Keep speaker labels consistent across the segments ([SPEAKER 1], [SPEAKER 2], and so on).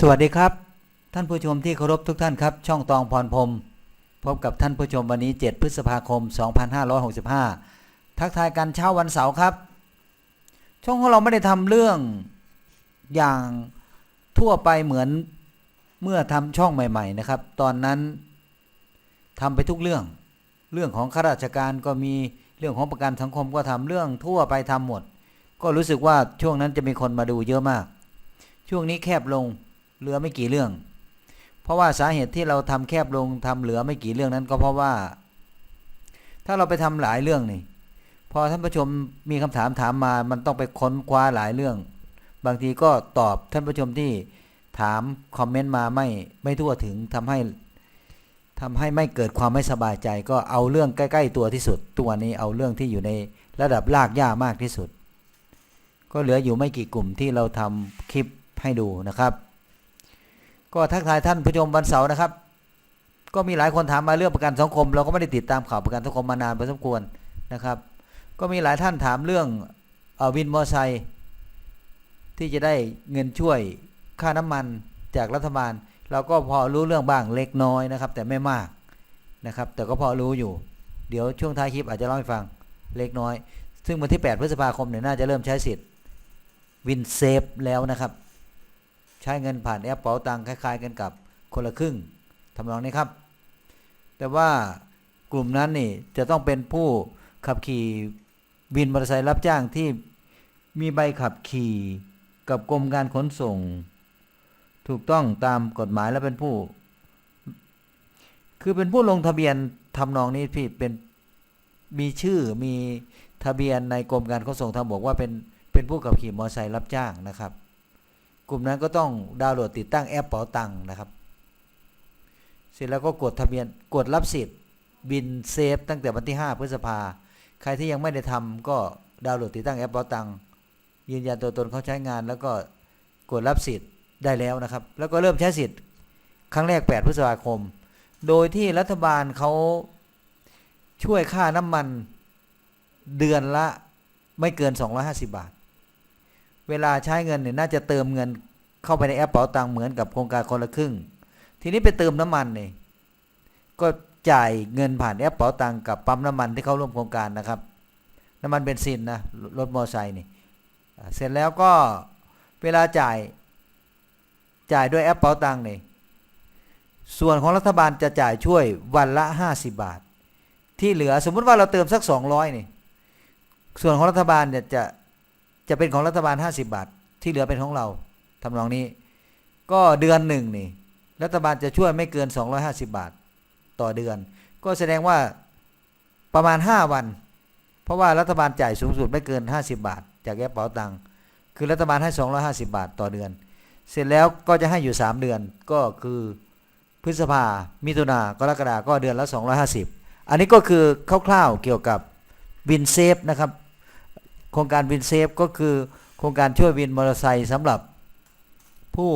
[SPEAKER 1] สวัสดีครับ ท่านผู้ชมที่เคารพทุกท่านครับ ช่องตองพรพรมพบกับท่านผู้ชมวันนี้ 7 พฤษภาคม 2565 ทักทายกันเช้าวันเสาร์ครับ ช่องของเราไม่ได้ทำเรื่องอย่างทั่วไปเหมือนเมื่อทำช่องใหม่ ๆ นะครับ ตอนนั้นทำไปทุกเรื่อง เรื่องของข้าราชการก็มีเรื่องของประกันสังคมก็ทำเรื่องทั่วไปทำหมด ก็รู้สึกว่าช่วงนั้นจะมีคนมาดูเยอะมาก ช่วงนี้แคบลง เหลือไม่กี่เรื่อง เพราะว่าสาเหตุที่เราทำแคบลงทำเหลือไม่กี่เรื่องนั้นก็เพราะว่า ถ้าเราไปทำหลายเรื่องนี่พอท่านผู้ชมมีคำถามถามมา มันต้องไปค้นคว้าหลายเรื่อง บางทีก็ตอบท่านผู้ชมที่ถามคอมเมนต์มาไม่ไม่ทั่วถึงทำให้ทำให้ไม่เกิดความไม่สบายใจ ก็เอาเรื่องใกล้ ๆ ตัวที่สุด ตัวนี้เอาเรื่องที่อยู่ในระดับลากย่ามากที่สุด ก็เหลืออยู่ไม่กี่กลุ่มที่เราทำคลิปให้ดูนะครับ ก็ทักทายท่านผู้ชมวันเสาร์นะครับ ก็มีหลายคนถามมาเรื่องประกันสังคม เราก็ไม่ได้ติดตามข่าวประกันสังคมมานานพอสมควรนะครับ ก็มีหลายท่านถามเรื่องอวินมอเตอร์ไซค์ที่จะได้เงินช่วยค่าน้ำมันจากรัฐบาล เราก็พอรู้เรื่องบ้างเล็กน้อยนะครับ แต่ไม่มากนะครับ แต่ก็พอรู้อยู่ เดี๋ยวช่วงท้ายคลิปอาจจะเล่าให้ฟังเล็กน้อย ซึ่งวันที่ 8 พฤษภาคมเนี่ยน่าจะเริ่มใช้สิทธิ์วินเซฟแล้วนะครับ ใช้เงินผ่านแอปเป๋าตังค์คล้าย ๆ กันกับคนละครึ่งทำนองนี้ครับ แต่ว่ากลุ่มนั้นนี่จะต้องเป็นผู้ขับขี่วินมอเตอร์ไซค์รับจ้างที่มีใบขับขี่กับกรมการขนส่ง ถูกต้องตามกฎหมายและเป็นผู้ คือเป็นผู้ลงทะเบียนทำนองนี้พี่เป็นมีชื่อมีทะเบียนในกรมการขนส่งทางบกว่าเป็นเป็นผู้ขับขี่มอเตอร์ไซค์รับจ้างนะครับ กลุ่มนั้นก็ต้องดาวน์โหลดติดตั้งแอปเป๋าตังค์นะครับ เสร็จแล้วก็กดทะเบียนกดรับสิทธิ์บินเซฟตั้งแต่วันที่ 5 พฤษภาใครที่ยังไม่ได้ทำก็ดาวน์โหลดติดตั้งแอปเป๋าตังค์ยืนยันตัวตนเขาใช้งาน แล้วก็กดรับสิทธิ์ได้แล้วนะครับ แล้วก็เริ่มใช้สิทธิ์ครั้งแรก 8 พฤษภาคม โดยที่รัฐบาลเขาช่วยค่าน้ำมันเดือนละไม่เกิน 250 บาท เวลาใช้เงินเนี่ยน่าจะเติมเงินเข้าไปในแอปเป๋าตังค์เหมือนกับโครงการคนละครึ่ง ทีนี้ไปเติมน้ำมันเนี่ยก็จ่ายเงินผ่านแอปเป๋าตังค์กับปั๊มน้ำมันที่เข้าร่วมโครงการนะครับ น้ำมันเบนซินนะรถมอเตอร์ไซค์นี่เสร็จแล้วก็เวลาจ่ายจ่ายด้วยแอปเป๋าตังค์นี่ส่วนของรัฐบาลจะจ่ายช่วยวันละ 50 บาท ที่เหลือสมมุติว่าเราเติมสัก 200นี่ส่วนของรัฐบาลเนี่ยจะ จะเป็นของรัฐบาล 50 บาท ที่เหลือเป็นของเราทำนองนี้ ก็เดือนหนึ่งนี่รัฐบาลจะช่วยไม่เกิน 250 บาท ต่อเดือน ก็แสดงว่าประมาณ 5 วัน เพราะว่ารัฐบาลจ่ายสูงสุดไม่เกิน 50 บาท จากแอปเป๋าตังค์คือรัฐบาลให้ 250 บาทต่อเดือน เสร็จแล้วก็จะให้อยู่ 3 เดือนก็คือพฤษภา มิถุนากรกฎาก็เดือนละ 250 อันนี้ก็คือคร่าวๆเกี่ยวกับวินเซฟนะครับ โครงการวินเซฟก็คือโครงการช่วยวินมอเตอร์ไซค์สำหรับผู้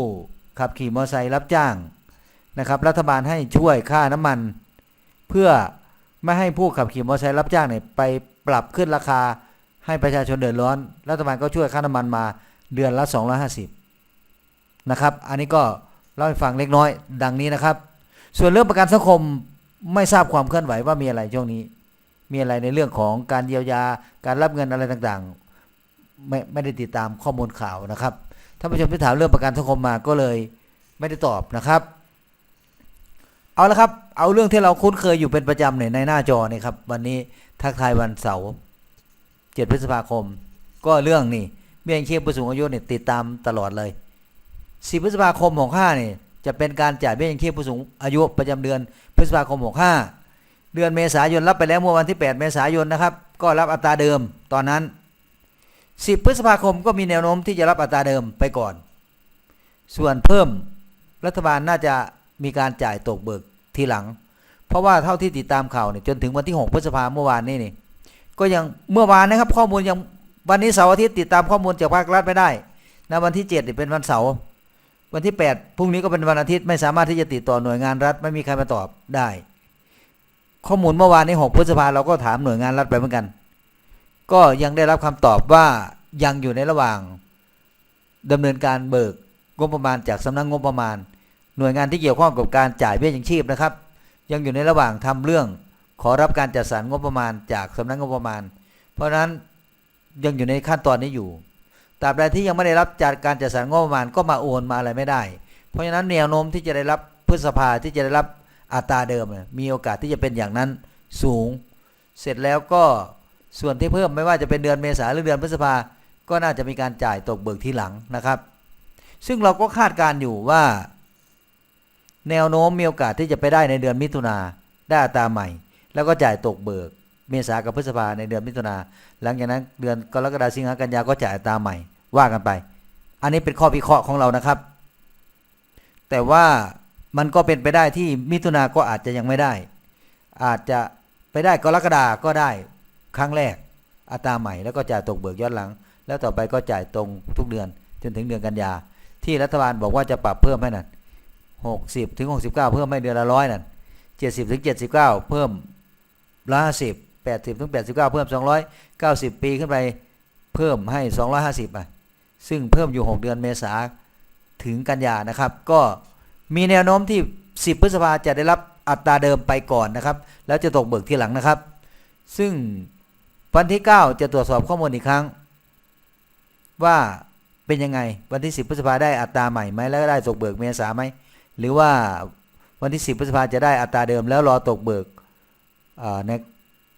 [SPEAKER 1] ขับขี่มอเตอร์ไซค์รับจ้างนะครับ รัฐบาลให้ช่วยค่าน้ำมัน เพื่อไม่ให้ผู้ขับขี่มอเตอร์ไซค์รับจ้างเนี่ยไปปรับขึ้นราคาให้ประชาชนเดือดร้อน รัฐบาลก็ช่วยค่าน้ำมันมาเดือนละ 250 นะครับ อันนี้ก็เล่าให้ฟังเล็กน้อย ดังนี้นะครับ ส่วนเรื่องประกันสังคมไม่ทราบความเคลื่อนไหวว่ามีอะไรช่วงนี้ มีอะไรในเรื่องของการเยียวยาการรับเงินอะไรต่างๆ ไม่ไม่ได้ติดตามข้อมูลข่าวนะครับท่านผู้ชมที่ถามเรื่องประกันสังคมมาก็เลยไม่ได้ตอบนะครับ เอาละครับ เอาเรื่องที่เราคุ้นเคยอยู่เป็นประจำในในหน้าจอนี่ครับ วันนี้ทักทายวันเสาร์7พฤษภาคม ก็เรื่องนี่เบี้ยยังชีพผู้สูงอายุเนี่ยติดตามตลอดเลย10พฤษภาคม65นี่ยจะเป็นการจ่ายเบี้ยยังชีพผู้สูงอายุประจำเดือนพฤษภาคม65 เดือนเมษายนรับไปแล้วเมื่อวันที่ 8 เมษายนนะครับ ก็รับอัตราเดิมตอนนั้น 10 พฤษภาคมก็มีแนวโน้มที่จะรับอัตราเดิมไปก่อน ส่วนเพิ่มรัฐบาลน่าจะมีการจ่ายตกเบิกทีหลัง เพราะว่าเท่าที่ติดตามข่าวเนี่ยจนถึงวันที่ 6 พฤษภาเมื่อวานนี้นี่ก็ยังเมื่อวานนะครับ ข้อมูลยังวันนี้เสาร์อาทิตย์ติดตามข้อมูลจากภาครัฐไม่ได้นะวันที่ 7เนี่ยเป็นวันเสาร์วันที่ 8 พรุ่งนี้ก็เป็นวันอาทิตย์ไม่สามารถที่จะติดต่อหน่วยงานรัฐ ไม่มีใครมาตอบได้ ข้อมูลเมื่อวานนี้6พฤษภาเราก็ถามหน่วยงานรัฐไปเหมือนกัน ก็ยังได้รับคำตอบว่ายังอยู่ในระหว่างดำเนินการเบิกงบประมาณจากสำนักงบประมาณ หน่วยงานที่เกี่ยวข้องกับการจ่ายเบี้ยยังชีพนะครับ ยังอยู่ในระหว่างทำเรื่อง ขอรับการจัดสรรงบประมาณจากสำนักงบประมาณ เพราะฉะนั้นยังอยู่ในขั้นตอนนี้อยู่ตราบใดที่ยังไม่ได้รับจัดการจัดสรรงบประมาณก็มาโอนมาอะไรไม่ได้ เพราะฉะนั้นแนวโน้มที่จะได้รับพฤษภาที่จะได้รับ อัตราเดิมมีโอกาสที่จะเป็นอย่างนั้นสูง เสร็จแล้วก็ส่วนที่เพิ่มไม่ว่าจะเป็นเดือนเมษาหรือเดือนพฤษภาก็น่าจะมีการจ่ายตกเบิกทีหลังนะครับ ซึ่งเราก็คาดการอยู่ว่า แนวโน้มมีโอกาสที่จะไปได้ในเดือนมิถุนาได้อัตราใหม่ แล้วก็จ่ายตกเบิก เมษากับพฤษภาในเดือนมิถุนาหลังจากนั้นเดือนกรกฎาคมสิงหากันยาก็จ่ายอัตราใหม่ว่ากันไป อันนี้เป็นข้อวิเคราะห์ของเรานะครับ แต่ว่า มันก็เป็นไปได้ที่มิถุนาก็อาจจะยังไม่ได้ อาจจะไปได้กรกฎาก็ได้ครั้งแรกอัตราใหม่แล้วก็จ่ายตกเบิกย้อนหลัง แล้วต่อไปก็จ่ายตรงทุกเดือนจนถึงเดือนกันยา ที่รัฐบาลบอกว่าจะปรับเพิ่มให้นั่นหกสิบถึงหกสิบเก้าเพิ่มให้เดือนละร้อยนั่นเจ็ดสิบถึงเจ็ดสิบเก้าเพิ่มละห้าสิบแปดสิบถึงแปดสิบเก้าเพิ่มสองร้อยเก้าสิบปีขึ้นไปเพิ่มให้สองร้อยห้าสิบอะซึ่งเพิ่มอยู่หกเดือนเมษาถึงกันยานะครับ ก็ มีแนวโน้มที่สิบพฤษภาจะได้รับอัตราเดิมไปก่อนนะครับ แล้วจะตกเบิกทีหลังนะครับ ซึ่งวันที่ 9 จะตรวจสอบข้อมูลอีกครั้ง ว่าเป็นยังไงวันที่ 10 พฤษภาได้อัตราใหม่ไหมแล้วก็ได้ตกเบิกเมษาไหมหรือว่าวันที่ 10 พฤษภาจะได้อัตราเดิมแล้วรอตกเบิกใน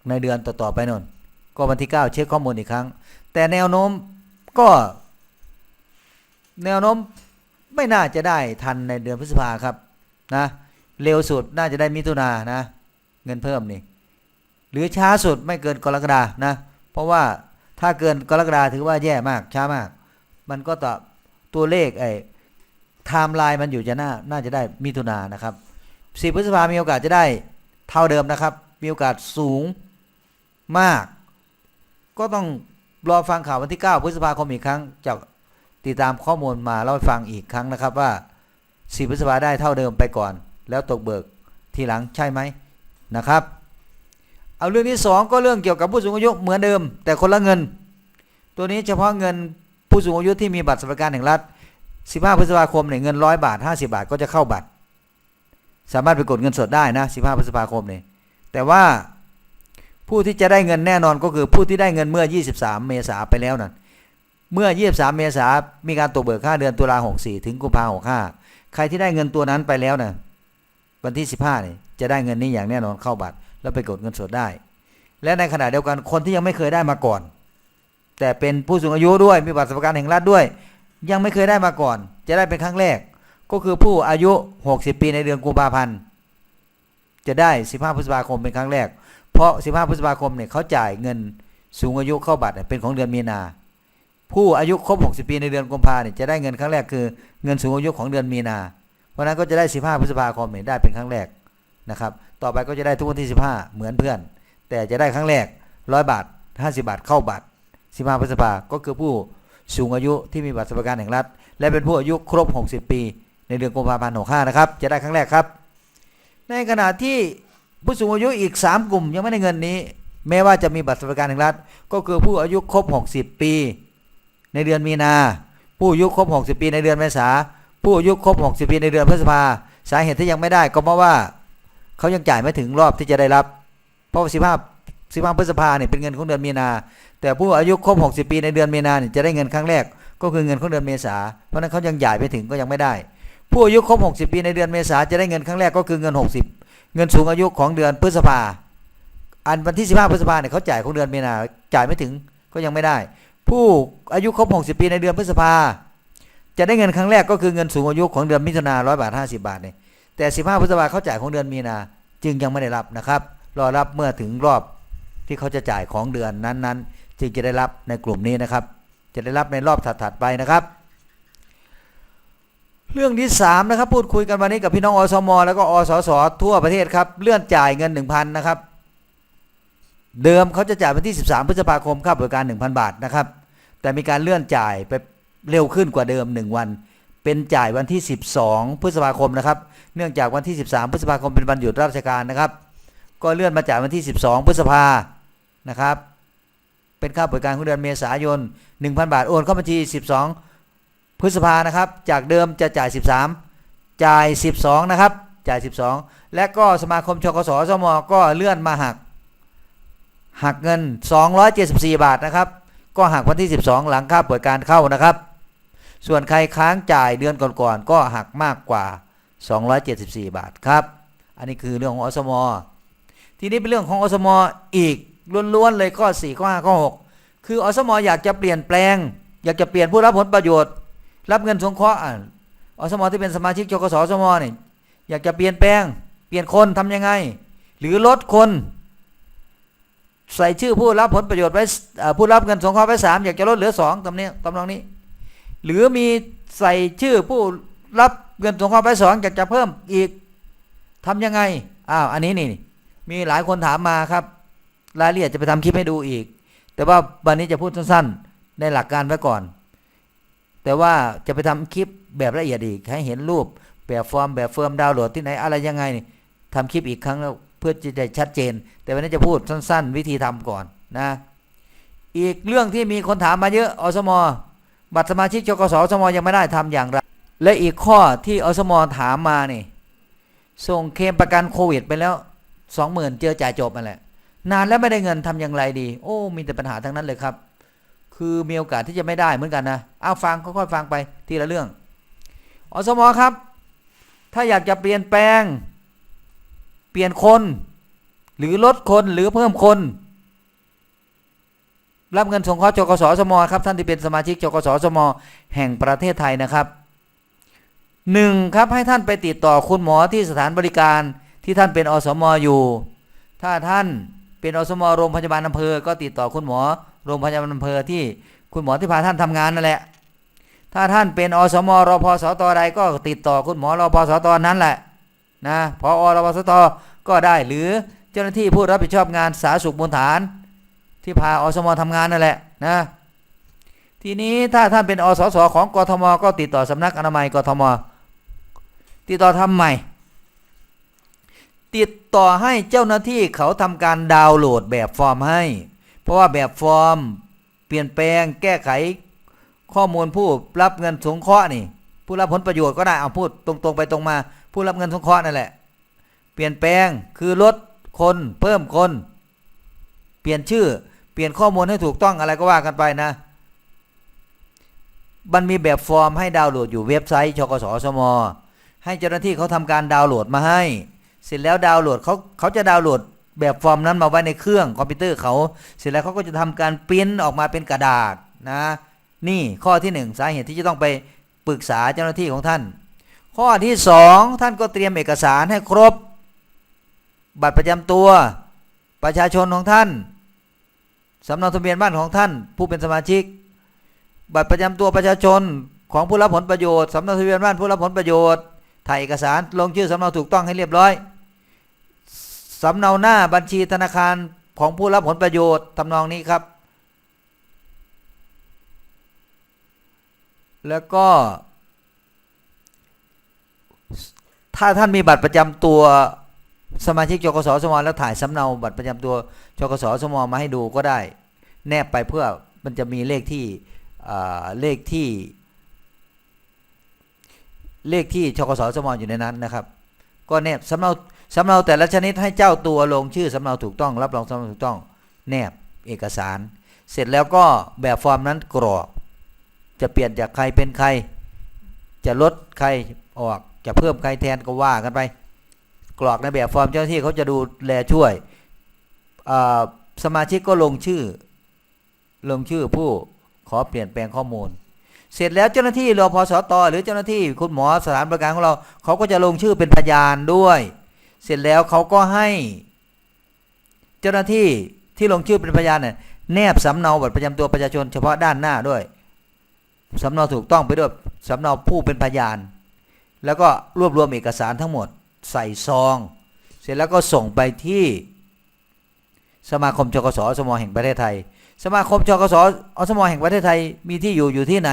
[SPEAKER 1] ในเดือนต่อๆไปนนก็วันที่ 9 เช็คข้อมูลอีกครั้ง แต่แนวโน้มก็ แนวโน้ม ไม่น่าจะได้ทันในเดือนพฤษภาครับนะเร็วสุดน่าจะได้มิถุนานะ เงินเพิ่มนี่หรือช้าสุดไม่เกินกรกฎานะ เพราะว่าถ้าเกินกรกฎาถือว่าแย่มากช้ามาก มันก็ต่อตัวเลขไอ้ไทม์ไลน์มันอยู่จะน่าน่าจะได้มิถุนานะครับสิพฤษภามีโอกาสจะได้เท่าเดิมนะครับ มีโอกาสสูงมาก ก็ต้องรอฟังข่าววันที่ 9 พฤษภาคมอีกครั้งจาก ติดตามข้อมูลมาเล่าให้ฟังอีกครั้งนะครับว่าสิพฤษภาได้เท่าเดิมไปก่อน แล้วตกเบิกทีหลังใช่ไหมนะครับ เอาเรื่องที่สองก็เรื่องเกี่ยวกับผู้สูงอายุเหมือนเดิม แต่คนละเงิน ตัวนี้เฉพาะเงินผู้สูงอายุที่มีบัตรสวัสดิการแห่งรัฐ 15 พฤษภาคมเนี่ยเงินร้อยบาท 50 บาทก็จะเข้าบัตร สามารถไปกดเงินสดได้นะ 15 พฤษภาคมเนี่ยแต่ว่าผู้ที่จะได้เงินแน่นอนก็คือผู้ที่ได้เงินเมื่อ 23 เมษาไปแล้วนั่น เมื่อ 23 เมษามีการตกเบิกค่าเดือนตุลา64ถึงกุมภา65ใครที่ได้เงินตัวนั้นไปแล้วนะวันที่ 15เนี่ยจะได้เงินนี้อย่างแน่นอนเข้าบัตร แล้วไปกดเงินสดได้ และในขณะเดียวกันคนที่ยังไม่เคยได้มาก่อน แต่เป็นผู้สูงอายุด้วยมีบัตรสวัสดิการแห่งรัฐด้วย ยังไม่เคยได้มาก่อน จะได้เป็นครั้งแรก ก็คือผู้อายุ 60 ปีในเดือนกุมภาพันธ์จะได้ 15 พฤษภาคมเป็นครั้งแรก เพราะ 15 พฤษภาคมเนี่ยเขาจ่ายเงินสูงอายุเข้าบัตรเป็นของเดือนมีนา ผู้อายุครบ 60 ปีในเดือนกุมภาเนี่ยจะได้เงินครั้งแรกคือเงินสูงอายุของเดือนมีนา เพราะนั้นก็จะได้ 15 พฤษภาคมเนี่ยได้เป็นครั้งแรกนะครับ ต่อไปก็จะได้ทุกวันที่ 15 เหมือนเพื่อน แต่จะได้ครั้งแรก 100 บาท 50 บาทเข้าบัตร 15 พฤษภาก็คือผู้สูงอายุที่มีบัตรสวัสดิการแห่งรัฐ และเป็นผู้อายุครบ 60 ปี ในเดือนกุมภาพันธ์65นะครับ จะได้ครั้งแรกครับ ในขณะที่ผู้สูงอายุอีก 3 กลุ่มยังไม่ได้เงินนี้ แม้ว่าจะมีบัตรสวัสดิการแห่งรัฐ ก็คือผู้อายุครบ 60 ปี ในเดือนมีนา ผู้อายุครบ 60 ปีในเดือนเมษา ผู้อายุครบ 60 ปีในเดือนพฤษภา สาเหตุที่ยังไม่ได้ก็เพราะว่าเขายังจ่ายไม่ถึงรอบที่จะได้รับ เพราะว่า15 15พฤษภาเนี่ยเป็นเงินของเดือนมีนา แต่ผู้อายุครบ 60 ปีในเดือนมีนาเนี่ยจะได้เงินครั้งแรก ก็คือเงินของเดือนเมษา เพราะนั้นเขายังจ่ายไปถึงก็ยังไม่ได้ ผู้อายุครบ 60 ปีในเดือนเมษาจะได้เงินครั้งแรกก็คือเงิน 60 เงินสูงอายุของเดือนพฤษภาอันวันที่ 15 พฤษภาเนี่ยเขาจ่ายของเดือนมีนา จ่ายไม่ถึงก็ยังไม่ได้ ผู้อายุครบ 60 ปีในเดือนพฤษภา จะได้เงินครั้งแรกก็คือเงินสูงอายุของเดือนมิถุนา100บาท50บาทเนี่ยแต่ 15 พฤษภาเขาจ่ายของเดือนมีนา จึงยังไม่ได้รับนะครับ รอรับเมื่อถึงรอบที่เขาจะจ่ายของเดือนนั้นๆ จึงจะได้รับในกลุ่มนี้นะครับ จะได้รับในรอบถัดๆไปนะครับ เรื่องที่3นะครับพูดคุยกันวันนี้กับพี่น้องอสม แล้วก็อสสทั่วประเทศครับเลื่อนจ่ายเงิน 1,000นะครับ เดิมเขาจะจ่ายวันที่ 13 พฤษภาคมค่าบริการ 1,000 บาทนะครับ แต่มีการเลื่อนจ่ายไปเร็วขึ้นกว่าเดิม 1 วัน เป็นจ่ายวันที่ 12 พฤษภาคมนะครับ เนื่องจากวันที่ 13 พฤษภาคมเป็นวันหยุดราชการนะครับ ก็เลื่อนมาจ่ายวันที่ 12 พฤษภานะครับ เป็นค่าบริการของเดือนเมษายน 1,000 บาทโอนเข้าบัญชี 12 พฤษภานะครับ จากเดิมจะจ่าย 13 จ่าย 12 นะครับ จ่าย 12 และก็สมาคมชกสสมก็เลื่อนมาหัก หักเงิน 274 บาทนะครับ ก็หักวันที่ 12 หลังค่าเปิดการเข้านะครับ ส่วนใครค้างจ่ายเดือนก่อนๆก็หักมากกว่า 274 บาทครับ อันนี้คือเรื่องของอสมทีนี้เป็นเรื่องของอสมอีกล้วนๆเลยข้อ 4 ข้อ 5 ข้อ 6 คืออสมอยากจะเปลี่ยนแปลง อยากจะเปลี่ยนผู้รับผลประโยชน์ รับเงินสงเคราะห์อะอสมที่เป็นสมาชิกจกสอสมอเนี่ยอยากจะเปลี่ยนแปลง เปลี่ยนคนทำยังไง หรือลดคน ใส่ชื่อผู้รับผลประโยชน์ไว้ผู้รับเงินสงเคราะห์ไว้สามอยากจะลดเหลือสองตำเนี้ยตำนองนี้ หรือมีใส่ชื่อผู้รับเงินสงเคราะห์ไว้สองอยากจะเพิ่มอีกทำยังไงอ้าวอันนี้นี่มีหลายคนถามมาครับ รายละเอียดจะไปทำคลิปให้ดูอีก แต่ว่าวันนี้จะพูดสั้นๆในหลักการไว้ก่อน แต่ว่าจะไปทำคลิปแบบละเอียดอีกให้เห็นรูปแบบฟอร์มแบบเฟิร์มดาวน์โหลดที่ไหนอะไรยังไงนี่ทำคลิปอีกครั้งแล้ว พื่อจะได้ชัดเจน แต่วันนี้จะพูดสั้น ๆ วิธีทำก่อนนะ อีกเรื่องที่มีคนถามมาเยอะอสมบัตรสมาชิกจกสอสมยังไม่ได้ทำอย่างไร และอีกข้อที่อสมถามมานี่ ส่งเคมประกันโควิดไปแล้วสองหมื่นเจอจ่ายจบมาแหละ นานแล้วไม่ได้เงินทำอย่างไรดี โอ้ มีแต่ปัญหาทั้งนั้นเลยครับ คือมีโอกาสที่จะไม่ได้เหมือนกันนะเอาฟังค่อยๆฟังไปทีละเรื่องอสมครับ ถ้าอยากจะเปลี่ยนแปลง ปลี่ยนคน หรือลดคนหรือเพิ่มคน รับเงินสงเคราะห์จกสสมครับ ท่านที่เป็นสมาชิกจกสสมแห่งประเทศไทยนะครับหนึ่งครับให้ท่านไปติดต่อคุณหมอที่สถานบริการที่ท่านเป็นอสมอยู่ ถ้าท่านเป็นอสมโรงพยาบาลอำเภอ ก็ติดต่อคุณหมอโรงพยาบาลอำเภอที่คุณหมอที่พาท่านทำงานนั่นแหละ ถ้าท่านเป็นอสมรพสตใดก็ติดต่อคุณหมอรพสตนั้นแหละ นะพออรพสตก็ได้หรือเจ้าหน้าที่ผู้รับผิดชอบงานสาธารณสุขมูลฐาน ที่พาอสมทำงานนั่นแหละนะทีนี้ถ้าท่านเป็นอสสของกทมก็ติดต่อสำนักอนามัยกทมติดต่อทำใหม่ ติดต่อให้เจ้าหน้าที่เขาทำการดาวน์โหลดแบบฟอร์มให้ เพราะว่าแบบฟอร์มเปลี่ยนแปลงแก้ไขข้อมูลผู้รับเงินสงเคราะห์นี่ผู้รับผลประโยชน์ก็ได้เอาพูดตรงๆไปตรงมา ผู้รับเงินสงเคราะห์นั่นแหละ เปลี่ยนแปลงคือลดคนเพิ่มคน เปลี่ยนชื่อ เปลี่ยนข้อมูลให้ถูกต้องอะไรก็ว่ากันไปนะ มันมีแบบฟอร์มให้ดาวน์โหลดอยู่เว็บไซต์ชกสสมให้เจ้าหน้าที่เขาทำการดาวน์โหลดมาให้ เสร็จแล้วดาวน์โหลดเขาเขาจะดาวน์โหลดแบบฟอร์มนั้นมาไว้ในเครื่องคอมพิวเตอร์เขา เสร็จแล้วเขาก็จะทำการปริ้นออกมาเป็นกระดาษนะ นี่ข้อที่หนึ่งสาเหตุที่จะต้องไปปรึกษาเจ้าหน้าที่ของท่าน ข้อที่สองท่านก็เตรียมเอกสารให้ครบ บัตรประจำตัว ประชาชนของท่านสำเนาทะเบียนบ้านของท่าน ผู้เป็นสมาชิก บัตรประจำตัวประชาชนของผู้รับผลประโยชน์สำเนาทะเบียนบ้านผู้รับผลประโยชน์ถ่ายเอกสารลงชื่อสำเนาถูกต้องให้เรียบร้อยสำเนาหน้าบัญชีธนาคารของผู้รับผลประโยชน์ทำนองนี้ครับ แล้วก็ ถ้าท่านมีบัตรประจำตัวสมาชิกจกสสมแล้วถ่ายสำเนาบัตรประจำตัวจกสสมมาให้ดูก็ได้ แนบไปเพื่อมันจะมีเลขที่เลขที่ เลขที่ชกสสมอยู่ในนั้นนะครับ ก็แนบสำเนาสำเนาแต่ละชนิดให้เจ้าตัวลงชื่อสำเนาถูกต้อง รับรองสำเนาถูกต้อง แนบเอกสาร เสร็จแล้วก็แบบฟอร์มนั้นกรอกจะเปลี่ยนจากใครเป็นใคร จะลดใครออก จะเพิ่มใครแทนก็ว่ากันไป กรอกในแบบฟอร์มเจ้าหน้าที่เขาจะดูแลช่วยสมาชิกก็ลงชื่อ ลงชื่อผู้ขอเปลี่ยนแปลงข้อมูล เสร็จแล้วเจ้าหน้าที่รอพสตอหรือเจ้าหน้าที่คุณหมอสถานบริการของเราเขาก็จะลงชื่อเป็นพยานด้วย เสร็จแล้วเขาก็ให้ เจ้าหน้าที่ที่ลงชื่อเป็นพยานเนี่ยแนบสำเนาบัตรประจำตัวประชาชนเฉพาะด้านหน้าด้วยสำเนาถูกต้องไปด้วยสำเนาผู้เป็นพยาน แล้วก็รวบรวมเอกสารทั้งหมดใส่ซอง เสร็จแล้วก็ส่งไปที่สมาคมจกสสมแห่งประเทศไทย สมาคมจกสอสมแห่งประเทศไทยมีที่อยู่อยู่ที่ไหน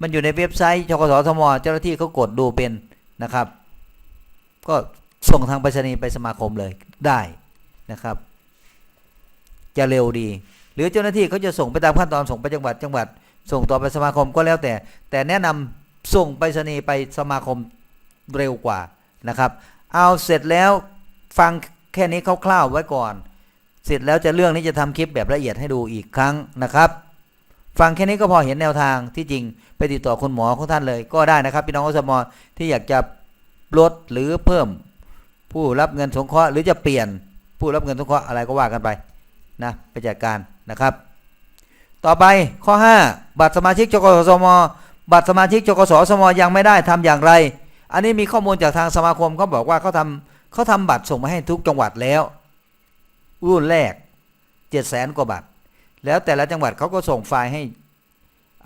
[SPEAKER 1] มันอยู่ในเว็บไซต์จกสสมเจ้าหน้าที่เขากดดูเป็นนะครับ ก็ส่งทางไปรษณีย์ไปสมาคมเลยได้นะครับ จะเร็วดี หรือเจ้าหน้าที่เขาจะส่งไปตามขั้นตอนส่งไปจังหวัดจังหวัด ส่งต่อไปสมาคมก็แล้วแต่ แต่แนะนำ ส่งไปรษณีย์ไปสมาคมเร็วกว่านะครับ เอาเสร็จแล้วฟังแค่นี้คร่าวๆไว้ก่อน เสร็จแล้วจะเรื่องนี้จะทำคลิปแบบละเอียดให้ดูอีกครั้งนะครับ ฟังแค่นี้ก็พอเห็นแนวทางที่จริงไปติดต่อคุณหมอของท่านเลยก็ได้นะครับพี่น้องอสมอที่อยากจะลดหรือเพิ่ม ผู้รับเงินสงเคราะห์หรือจะเปลี่ยนผู้รับเงินสงเคราะห์อะไรก็ว่ากันไปนะไปจัดการนะครับ ต่อไปข้อ 5 บัตรสมาชิกจกสม บัตรสมาชิกจกสสมยังไม่ได้ทำอย่างไร อันนี้มีข้อมูลจากทางสมาคมเขาบอกว่าเขาทำเขาทำบัตรส่งมาให้ทุกจังหวัดแล้ว รุ่นแรก7 0 0 0 0 0กว่าบัตร แล้วแต่ละจังหวัดเขาก็ส่งไฟล์ให้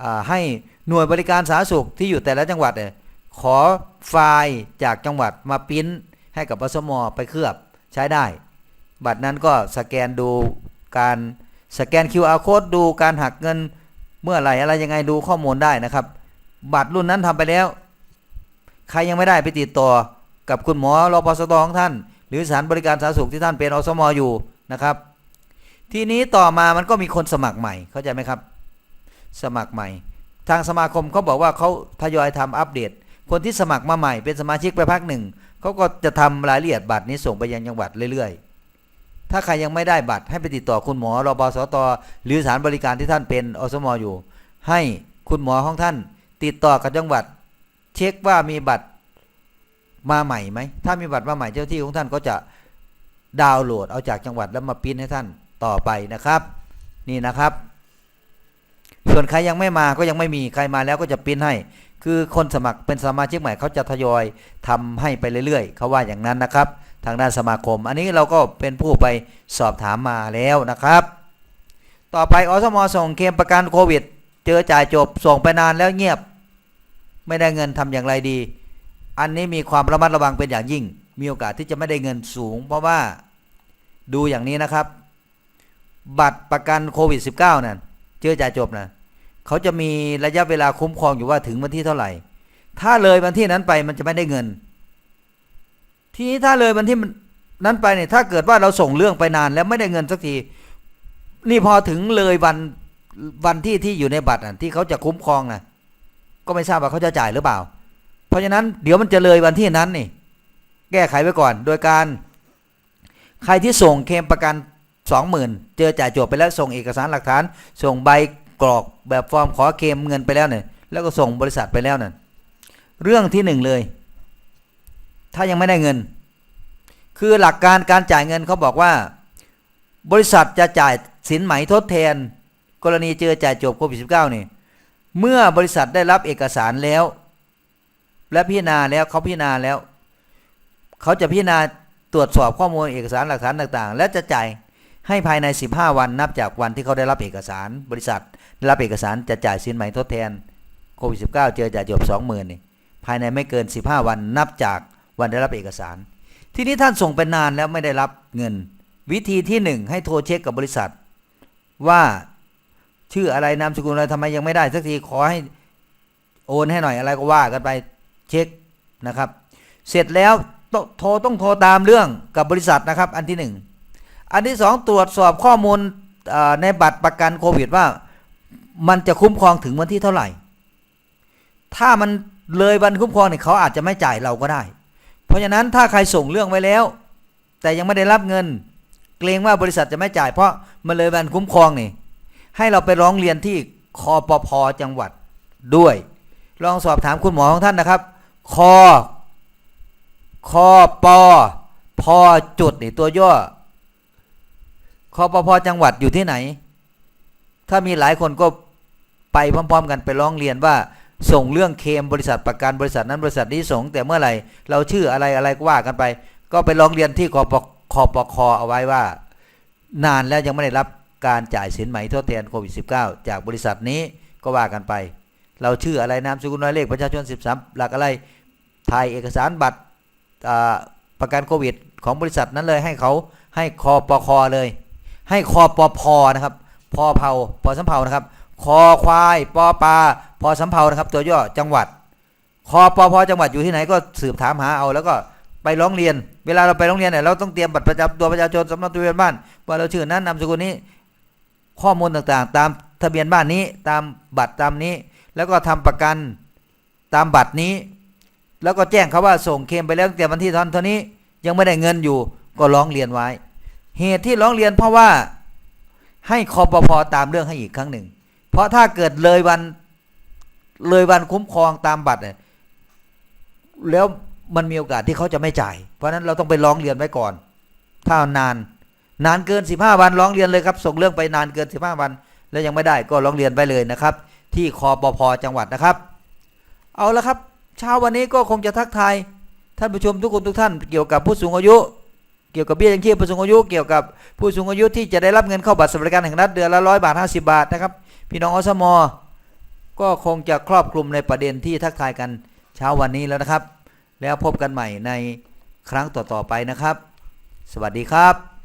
[SPEAKER 1] อ่าให้หน่วยบริการสาธารณสุขที่อยู่แต่ละจังหวัดเนี่ยขอไฟล์จากจังหวัดมาปริ้นให้กับปสมไปเคลือบใช้ได้ บัตรนั้นก็สแกนดูการสแกน QR code ดูการหักเงินเมื่อไหร่อะไรยังไงดูข้อมูลได้นะครับ บัตรรุ่นนั้นทำไปแล้ว ใครยังไม่ได้ไปติดต่อกับคุณหมอรอพสตของท่าน หรือสถานบริการสาธารณสุขที่ท่านเป็นอสมอยู่นะครับ ทีนี้ต่อมามันก็มีคนสมัครใหม่เข้าใจไหมครับ สมัครใหม่ ทางสมาคมเขาบอกว่าเขาทยอยทำอัปเดต คนที่สมัครมาใหม่เป็นสมาชิกไปพักหนึ่งเขาก็จะทำรายละเอียดบัตรนี้ส่งไปยังจังหวัดเรื่อย ๆถ้าใครยังไม่ได้บัตรให้ไปติดต่อคุณหมอรอบสต หรือสถานบริการที่ท่านเป็นอสมอยู่ ให้คุณหมอของท่าน ติดต่อกับจังหวัด เช็คว่ามีบัตรมาใหม่ไหม ถ้ามีบัตรมาใหม่เจ้าที่ของท่านก็จะดาวน์โหลดเอาจากจังหวัดแล้วมาปริ้นให้ท่านต่อไปนะครับ นี่นะครับ ส่วนใครยังไม่มาก็ยังไม่มีใครมาแล้วก็จะปริ้นให้ คือคนสมัครเป็นสมาชิกใหม่เขาจะทยอยทำให้ไปเรื่อยๆเขาว่าอย่างนั้นนะครับ ทางด้านสมาคม อันนี้เราก็เป็นผู้ไปสอบถามมาแล้วนะครับ ต่อไปอสมส่งเคมประกันโควิด เจอจ่ายจบส่งไปนานแล้วเงียบ ไม่ได้เงินทำอย่างไรดี อันนี้มีความระมัดระวังเป็นอย่างยิ่ง มีโอกาสที่จะไม่ได้เงินสูง เพราะว่าดูอย่างนี้นะครับ บัตรประกันโควิด -19 นั่นเจอจ่ายจบนะเขาจะมีระยะเวลาคุ้มครองอยู่ว่าถึงวันที่เท่าไหร่ ถ้าเลยวันที่นั้นไปมันจะไม่ได้เงิน ทีนี้ถ้าเลยวันที่นั้นไปเนี่ยถ้าเกิดว่าเราส่งเรื่องไปนานแล้วไม่ได้เงินสักที นี่พอถึงเลยวัน วันที่ที่อยู่ในบัตรอะที่เขาจะคุ้มครองนะก็ไม่ทราบว่าเขาจะจ่ายหรือเปล่า เพราะฉะนั้นเดี๋ยวมันจะเลยวันที่นั้นนี่ แก้ไขไว้ก่อน โดยการ ใครที่ส่งเคมประกันสองหมื่นเจอจ่ายจบไปแล้วส่งเอกสารหลักฐาน ส่งใบกรอกแบบฟอร์มขอเคมเงินไปแล้วเนี่ยแล้วก็ส่งบริษัทไปแล้วเนี่ยเรื่องที่หนึ่งเลย ถ้ายังไม่ได้เงิน คือหลักการการจ่ายเงินเขาบอกว่า บริษัทจะจ่ายสินไหมทดแทน กรณีเจอจ่ายจบโควิด -19 นี่เมื่อบริษัทได้รับเอกสารแล้ว และพิจารณาแล้วเขาพิจารณาแล้ว เขาจะพิจารณาตรวจสอบข้อมูลเอกสารหลักฐานต่าง ๆ และจะจ่ายให้ภายใน 15 วันนับจากวันที่เขาได้รับเอกสาร บริษัทได้รับเอกสารจะจ่ายสินไหมทดแทนโควิด -19 เจอจ่ายจบ20,000นี่ภายในไม่เกิน 15 วันนับจากวันได้รับเอกสาร ทีนี้ท่านส่งไปนานแล้วไม่ได้รับเงิน วิธีที่หนึ่งให้โทรเช็คกับบริษัท ว่า ชื่ออะไรนามสกุลอะไรทำไมยังไม่ได้สักทีขอให้โอนให้หน่อยอะไรก็ว่ากันไปเช็คนะครับ เสร็จแล้วโทรต้องโทรตามเรื่องกับบริษัทนะครับ อันที่หนึ่งอันที่สองตรวจสอบข้อมูลในบัตรประกันโควิดว่า มันจะคุ้มครองถึงวันที่เท่าไหร่ ถ้ามันเลยวันคุ้มครองเนี่ยเขาอาจจะไม่จ่ายเราก็ได้ เพราะฉะนั้นถ้าใครส่งเรื่องไว้แล้ว แต่ยังไม่ได้รับเงิน เกรงว่าบริษัทจะไม่จ่ายเพราะมันเลยวันคุ้มครองนี่ ให้เราไปร้องเรียนที่คอปพจังหวัดด้วย ลองสอบถามคุณหมอของท่านนะครับคอคอปอพอจุดนี่ตัวย่อคอปพจังหวัดอยู่ที่ไหน ถ้ามีหลายคนก็ไปพร้อม ๆ กันไปร้องเรียนว่าส่งเรื่องเคมบริษัทประกันบริษัทนั้นบริษัทนี้ส่งแต่เมื่อไหร่เราชื่ออะไรอะไรก็ว่ากันไป ก็ไปร้องเรียนที่คอปคอปคเอาไว้ว่า นานแล้วยังไม่ได้รับ การจ่ายสินไหมทดแทนโควิด -19 จากบริษัทนี้ก็ว่ากันไป เราชื่ออะไรนามสกุลรายเลขประชาชน 13 หลักอะไรถ่ายเอกสารบัตรประกันโควิด ของบริษัทนั้นเลยให้เขาให้คอปคอเลย ให้คอปพนะครับพอเผาพอสำเภานะครับคอควายปอปลาพอสำเภานะครับ ตัวย่อจังหวัดคอปพจังหวัดอยู่ที่ไหนก็สืบถามหาเอาแล้วก็ไปร้องเรียน เวลาเราไปร้องเรียนเนี่ยเราต้องเตรียมบัตรประจำตัวประชาชนสำเนาทะเบียนบ้าน ว่าเราชื่อนั้นนามสกุลนี้ ข้อมูลต่างๆ ตามทะเบียนบ้านนี้ตามบัตรตามนี้ แล้วก็ทำประกันตามบัตรนี้ แล้วก็แจ้งเขาว่าส่งเคมไปแล้วตั้งแต่วันที่ท่านั้นเท่านี้ยังไม่ได้เงินอยู่ก็ร้องเรียนไว้ เหตุที่ร้องเรียนเพราะว่าให้คอปพตามเรื่องให้อีกครั้งหนึ่ง เพราะถ้าเกิดเลยวันเลยวันคุ้มครองตามบัตรเนี่ยแล้วมันมีโอกาสที่เขาจะไม่จ่าย เพราะนั้นเราต้องไปร้องเรียนไว้ก่อน ถ้านาน นานเกิน 15 วันร้องเรียนเลยครับ ส่งเรื่องไปนานเกิน 15 วัน แล้วยังไม่ได้ก็ร้องเรียนไปเลยนะครับ ที่คอปพจังหวัดนะครับ เอาละครับเช้าวันนี้ก็คงจะทักทายท่านผู้ชมทุกคนทุกท่านเกี่ยวกับผู้สูงอายุ เกี่ยวกับเบี้ยยังชีพผู้สูงอายุเกี่ยวกับผู้สูงอายุที่จะได้รับเงินเข้าบัตรสวัสดิการแห่งรัฐเดือนละร้อยบาทห้าสิบาทนะครับ พี่น้องอสมก็คงจะครอบคลุมในประเด็นที่ทักทายกันเช้าวันนี้แล้วนะครับ แล้วพบกันใหม่ในครั้งต่อๆไปนะครับ สวัสดีครับ